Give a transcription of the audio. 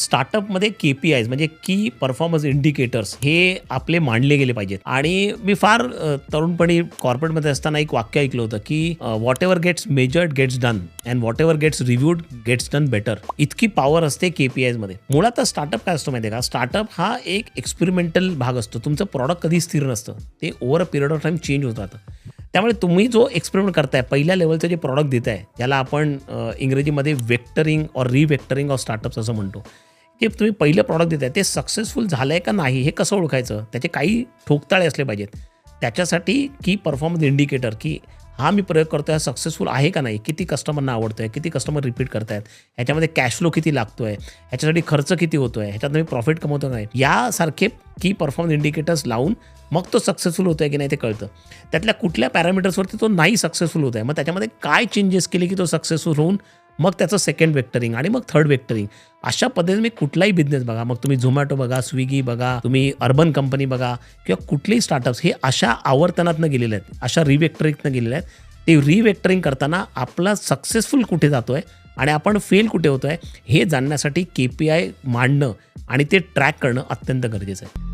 स्टार्टअपमध्ये के P आयज म्हणजे की परफॉर्मन्स इंडिकेटर्स हे आपले मांडले गेले पाहिजेत. आणि मी फार तरुणपणी कॉर्पोरेटमध्ये असताना एक वाक्य ऐकलं होतं की whatever gets measured gets done and whatever gets reviewed gets done better इतकी पॉवर असते के पी मध्ये. मुळात स्टार्टअप काय असतो माहिती आहे का? स्टार्टअप हा एक एक्सपेरिमेंटल भाग असतो. तुमचं प्रॉडक्ट कधी स्थिर नसतं. ते over a period of time change होत राहतं. त्यामुळे तुम्ही जो एक्सपेरिमेंट करताय पहिल्या लेवलचं जे प्रॉडक्ट देत आहे त्याला आपण इंग्रजीमध्ये vectoring or revectoring of startups असं म्हणतो. की तुम्ही पहिलं प्रॉडक्ट देताय ते सक्सेसफुल झालं आहे का नाही हे कसं ओळखायचं? त्याचे काही ठोकताळे असले पाहिजेत. त्याच्यासाठी की परफॉर्मन्स इंडिकेटर की हा मी प्रयोग करतोय सक्सेसफुल आहे का नाही किती कस्टमरना आवडतोय किती कस्टमर रिपीट करतायत ह्याच्यामध्ये कॅश फ्लो किती लागतो आहे ह्याच्यासाठी खर्च किती होतोय ह्याच्यात मी प्रॉफिट कमवतो नाही यासारखे की परफॉर्मन्स इंडिकेटर्स लावून मग तो सक्सेसफुल होतोय की नाही ते कळतं. त्यातल्या कुठल्या पॅरामीटर्सवरती तो नाही सक्सेसफुल होत आहे मग त्याच्यामध्ये काय चेंजेस केले की तो सक्सेसफुल होऊन मग त्याचं सेकंड वेक्टरिंग आणि मग थर्ड वेक्टरिंग अशा पद्धतीने मी कुठलाही बिझनेस बघा मग तुम्ही झोमॅटो बघा स्विगी बघा तुम्ही अर्बन कंपनी बघा किंवा कुठलेही स्टार्टअप्स हे अशा आवर्तनातनं गेलेले आहेत अशा रिवेक्टरिंगनं गेलेले आहेत. ते रिवेक्टरिंग करताना आपला सक्सेसफुल कुठे जातो आहे आणि आपण फेल कुठे होतो आहे हे जाणण्यासाठी के पी आय मांडणं आणि ते ट्रॅक करणं अत्यंत गरजेचं आहे.